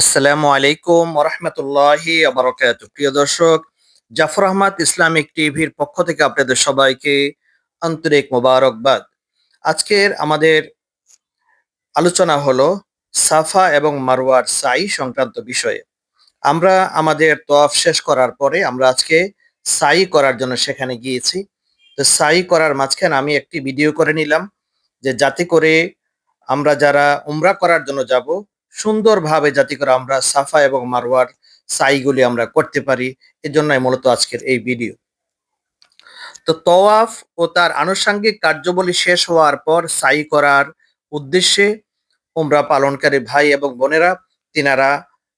আসসালামু আলাইকুম ওরহমতুল্লাহি আবরকাত প্রিয় দর্শক, জাফর আহমদ ইসলামিক টিভির পক্ষ থেকে আপনাদের সবাইকে আন্তরিক মোবারকবাদ। আজকের আমাদের আলোচনা হলো সাফা এবং মারওয়ার সাই সংক্রান্ত বিষয়ে। আমরা আমাদের তফ শেষ করার পরে আমরা আজকে সাই করার জন্য সেখানে গিয়েছি। তো সাই করার মাঝখানে আমি একটি ভিডিও করে নিলাম যে যাতে করে আমরা যারা উমরা করার জন্য যাব সুন্দরভাবে যাতে করে আমরা সাফা এবং মারওয়ার সাইগুলি আমরা করতে পারি, এজন্যই মূলত আজকের এই ভিডিও। তো তওয়াফ ও তার আনুষঙ্গিক কার্যবলী শেষ হওয়ার পর সাই করার উদ্দেশ্যে উমরা পালনকারী ভাই এবং বোনেরা, তিনারা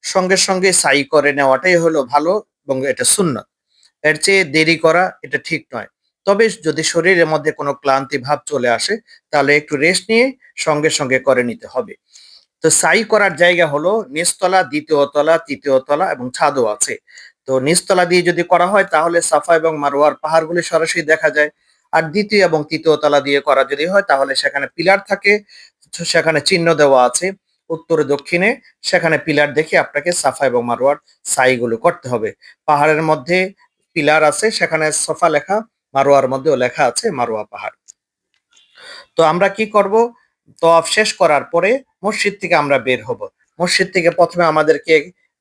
সঙ্গে সঙ্গে সাই করে নেওয়াটাই হলো ভালো এবং এটা সুন্নত। এর চেয়ে দেরি করা এটা ঠিক নয়। তবে যদি শরীরের মধ্যে কোনো ক্লান্তি ভাব চলে আসে, তাহলে একটু রেস্ট নিয়ে সঙ্গে সঙ্গে করে নিতে হবে। তো সাই করার জায়গা হলো নিচতলা, দ্বিতীয় তলা, তৃতীয় তলা এবং ছাদও আছে। তো নিচতলা দিয়ে যদি করা হয় তাহলে সাফা এবং মারোয়ার পাহাড়গুলি সরাসরি দেখা যায়। আর দ্বিতীয় এবং তৃতীয় তলা দিয়ে করা যদি হয় তাহলে সেখানে পিলার থাকে সেখানে চিহ্ন দেওয়া আছে। উত্তরে, দক্ষিণে সেখানে পিলার দেখে আপনাকে সাফা এবং মারোয়ার সাইগুলো করতে হবে। পাহাড়ের মধ্যে পিলার আছে, সেখানে সফা লেখা মারোয়ার মধ্যেও লেখা আছে মারোয়া পাহাড়। তো আমরা কি করব? তওয়াফ শেষ করার পরে মসজিদ থেকে আমরা বের হব। মসজিদ থেকে প্রথমে আমাদেরকে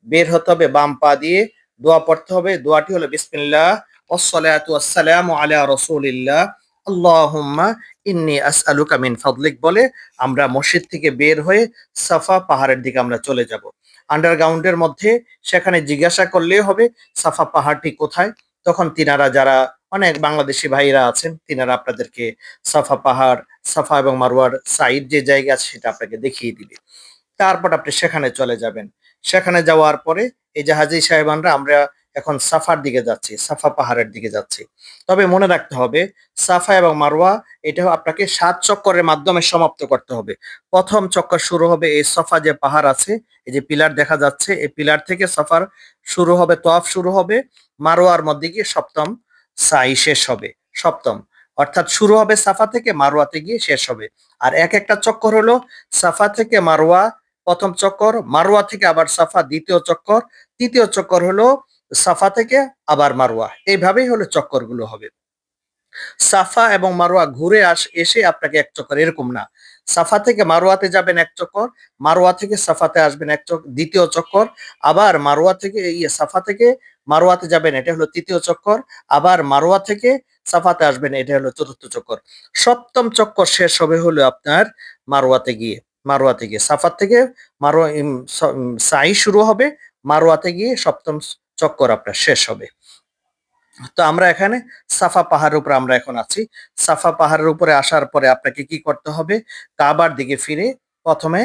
বের হতে হবে বাম পা দিয়ে, দোয়া পড়তে হবে। দোয়াটি হলো বিসমিল্লাহ, ওয়াসসালাতু ওয়াসসালামু আলা রাসূলিল্লাহ। আল্লাহুম্মা ইন্নী আসআলুকা মিন ফাদলিক বলে আমরা মসজিদ থেকে বের হয়ে সাফা পাহাড়ের দিকে আমরা চলে যাব। আন্ডারগ্রাউন্ডের মধ্যে সেখানে জিজ্ঞাসা করলেই হবে, সাফা পাহাড়টি কোথায়? তখন তিনারা যারা অনেক বাংলাদেশি ভাইরা আছেন, তিনারা আপনাদেরকে সাফা পাহাড়, সাফা এবং মারওয়ার সাইড যে জায়গা আছে সেটা আপনাকে দেখিয়ে দিবে। তারপর আপনি সেখানে চলে যাবেন। সেখানে যাওয়ার পরে এই যে হাজি সাহেবানরা, আমরা এখন সাফার দিকে যাচ্ছি, সাফা পাহাড়ের দিকে যাচ্ছি। তবে মনে রাখতে হবে, সাফা এবং মারোয়া এটা আপনাকে সাত চক্করের মাধ্যমে সমাপ্ত করতে হবে। প্রথম চক্কর শুরু হবে এই সফা যে পাহাড় আছে, এই যে পিলার দেখা যাচ্ছে, এই পিলার থেকে সফার শুরু হবে তোয়াফ শুরু হবে মারোয়ার মধ্যে গিয়ে সপ্তম সাই শেষ হবে, সপ্তম। অর্থাৎ শুরু হবে সাফা থেকে মারোয়াতে গিয়ে শেষ হবে। আর এক একটা চক্কর হলো সাফা থেকে মারোয়া প্রথম চক্কর মারোয়া থেকে আবার সাফা, দ্বিতীয় চক্কর, তৃতীয় চক্কর হলো সাফা থেকে আবার মারোয়া এইভাবেই হলো চক্করগুলো হবে। সাফা এবং মারোয়া ঘুরে আস, এসে আপনাকে এক চক্কর, এরকম না। সাফা থেকে মারোয়াতে যাবেন এক চক্কর মারোয়া থেকে সাফাতে আসবেন এক চক্কর দ্বিতীয় চক্কর, আবার মারোয়া থেকে ইয়ে সাফা থেকে মারোয়াতে যাবেন এটা হলো তৃতীয় চক্কর। আবার মারোয়া থেকে সাফাতে আসবেন এটা হলো চতুর্থ চক্কর। সপ্তম চক্কর শেষ হবে হলো আপনার মারোয়াতে গিয়ে মারোয়াতে গিয়ে। সাফার থেকে মারোয়া সাই শুরু হবে মারোয়াতে গিয়ে সপ্তম চক্কর আপনার শেষ হবে। তো আমরা এখানে সাফা পাহাড়ের উপরে আমরা এখন আছি। সাফা পাহাড়ের উপরে আসার পরে আপনাকে কি করতে হবে? কাবার দিকে ফিরে প্রথমে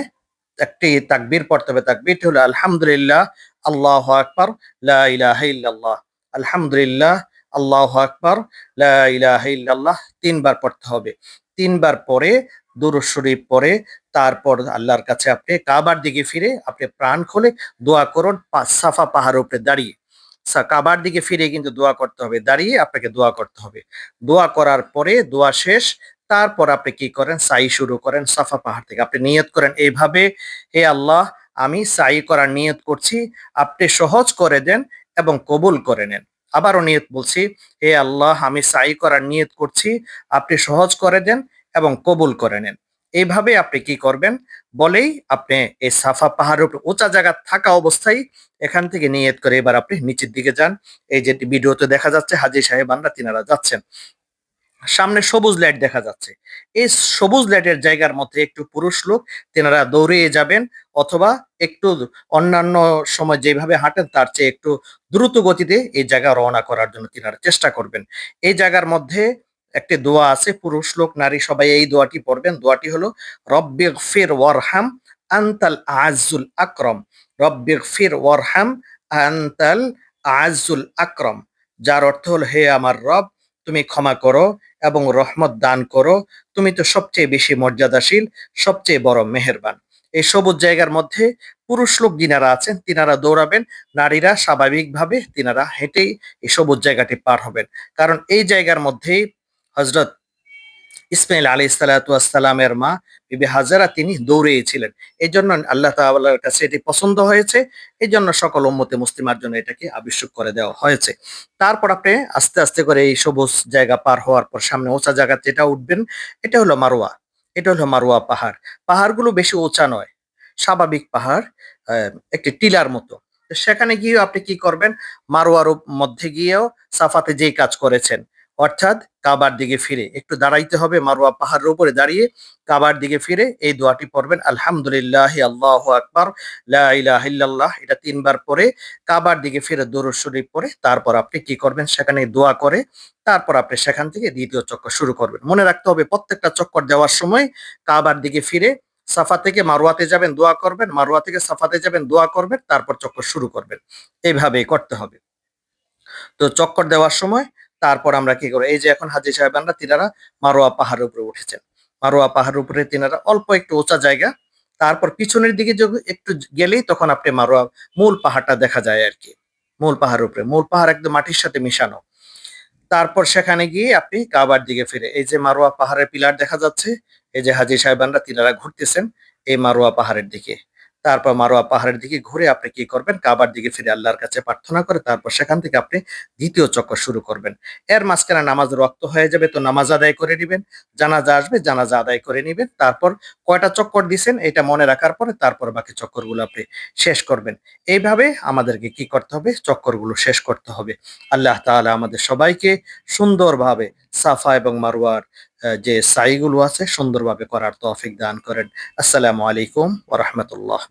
একটি তাকবীর পড়তে হবে। তাকবীরটি হলো আলহামদুলিল্লাহ আল্লাহ আকবার, লা ইলাহা ইল্লাল্লাহ, আলহামদুলিল্লাহ, আল্লাহ আকবার, লা ইলাহা ইল্লাল্লাহ, তিনবার পড়তে হবে। তিনবার পরে দুরূদ শরীফ পরে তারপর আল্লাহর কাছে আপনি কাবার দিকে ফিরে, আপনি প্রাণ খুলে দোয়া করুন সাফা পাহাড়ের উপরে দাঁড়িয়ে। কাবার দিকে ফিরে কিন্তু দোয়া করতে হবে, দাঁড়িয়ে আপনাকে দোয়া করতে হবে। দোয়া করার পরে দোয়া শেষ, তারপর আপনি কি করেন? সাই শুরু করেন, সাফা পাহাড় থেকে। আপনি নিয়ত করেন, এইভাবে, হে আল্লাহ আমি সাই করার নিয়ত করছি, আপনি সহজ করে দেন এবং কবুল করে নেন। আবারও নিয়ত বলছি, হে আল্লাহ, আমি সাই করার নিয়ত করছি, আপনি সহজ করে দেন এবং কবুল করে নেন। এইভাবে আপনি কি করবেন? বলেই আপনি এই সাফা পাহাড়ের উপর উঁচা জায়গা থাকা অবস্থায় এখান থেকে নিয়ত করে এবার আপনি নিচের দিকে যান। এই যে ভিডিওতে দেখা যাচ্ছে হাজি সাহেবানরা, তিনারা যাচ্ছেন। সামনে সবুজ লাইট দেখা যাচ্ছে। এই সবুজ লাইটের জায়গার মধ্যে একটু পুরুষ লোক, তেনারা দৌড়িয়ে যাবেন অথবা একটু অন্যান্য সময় যেভাবে হাঁটেন, তার চেয়ে একটু দ্রুত গতিতে এই জায়গা রওনা করার জন্য তিনারা চেষ্টা করবেন। এই জায়গার মধ্যে একটি দোয়া আছে, পুরুষ লোক, নারী সবাই এই দোয়াটি পড়বেন। দোয়াটি হলো রব্বিগ ফির ওয়ারহাম আন্তাল আজুল আকরম। রব্বিগ ফির ওয়ারহাম আন্তাল আজুল আকরম। যার অর্থ হলো, হে আমার রব, তুমি ক্ষমা করো এবং রহমত দান করো। তুমি তো সবচেয়ে বেশি মর্যাদাশীল, সবচেয়ে বড় মেহেরবান। এই সবুজ জায়গার মধ্যে পুরুষ লোক যিনারা আছেন, তিনারা দৌড়াবেন। নারীরা স্বাভাবিকভাবে তিনারা হেঁটেই এই সবুজ জায়গাটি পার হবেন। কারণ এই জায়গার মধ্যেই হজরত ইসমাইল আলী সালাতামের মা বিবি হাজারা তিনি দৌড়িয়েছিলেন। এই জন্য আল্লাহ তাআলার কাছে এটি পছন্দ হয়েছে। এই জন্য সকল উম্মতে মুসলিমার জন্য এটাকে আবিষ্কার করে দেওয়া হয়েছে। তারপর আপনি আস্তে আস্তে করে এই সবুজ জায়গা পার হওয়ার পর সামনে উঁচা জায়গা যেটা উঠবেন, এটা হলো মারোয়া এটা হলো মারোয়া পাহাড়। পাহাড়গুলো বেশি উঁচা নয়, স্বাভাবিক পাহাড় একটি টিলার মতো। সেখানে গিয়েও আপনি কি করবেন? মারোয়ার মধ্যে গিয়েও সাফাতে যেই কাজ করেছেন অর্থাৎ কাবার দিকে ফিরে। একটু দাঁড়াইতে হবে মারোয়া পাহাড়ের উপরে দাঁড়িয়ে, কাবার দিকে ফিরে এই দোয়াটি পড়বেন, আলহামদুলিল্লাহ আল্লাহ আকবার, লা ইলাহা ইল্লাল্লাহ। এটা তিনবার পরে কাবার দিকে ফিরে দরুদ শরীফ পরে তারপর আপনি কি করবেন? সেখানে দোয়া করে, তারপর আপনি সেখান থেকে দ্বিতীয় চক্কর শুরু করবেন। মনে রাখতে হবে, প্রত্যেকটা চক্কর দেওয়ার সময় কাবার দিকে ফিরে, সাফা থেকে মারোয়াতে যাবেন, দোয়া করবেন মারোয়া থেকে সাফাতে যাবেন, দোয়া করবেন, তারপর চক্কর শুরু করবেন। এইভাবেই করতে হবে। তো চক্কর দেওয়ার সময় তারপর আমরা কি করব? এই যে এখন হাজি সাহেবানরা তিনারা মারোয়া পাহাড়ের উপরে উঠেছেন। মারোয়া পাহাড়ের উপরে তিনারা অল্প একটু উঁচা জায়গা, তারপর পিছনের দিকে একটু গেলেই তখন আপনি মারোয়া মূল পাহাড়টা দেখা যায় আর কি। মূল পাহাড়ের উপরে, মূল পাহাড় একদম মাটির সাথে মিশানো। তারপর সেখানে গিয়ে আপনি কাবার দিকে ফিরে, এই যে মারোয়া পাহাড়ের পিলার দেখা যাচ্ছে, এই যে হাজি সাহেবানরা তিনারা ঘুরতেছেন এই মারোয়া পাহাড়ের দিকে। তারপর মারোয়া পাহাড়ের দিকে ঘুরে আপনি কি করবেন? কাবার দিকে ফিরে আল্লাহর কাছে প্রার্থনা করে তারপর সেখান থেকে আপনি দ্বিতীয় চক্কর শুরু করবেন। এর মাঝখানে নামাজ রক্ত হয়ে যাবে তো নামাজ আদায় করে নিবেন। জানাজা আসবে জানাজা আদায় করে নিবেন। তারপর কয়টা চক্কর দিছেন এটা মনে রাখার পরে তারপর বাকি চক্করগুলো আপনি শেষ করবেন। এইভাবে আমাদেরকে কি করতে হবে? চক্করগুলো শেষ করতে হবে। আল্লাহ তাআলা আমাদের সবাইকে সুন্দরভাবে সাফা এবং মারওয়ার আহ, যে সাইগুলো আছে সুন্দরভাবে করার তৌফিক দান করেন। আসসালামু আলাইকুম ওয়া রাহমাতুল্লাহ।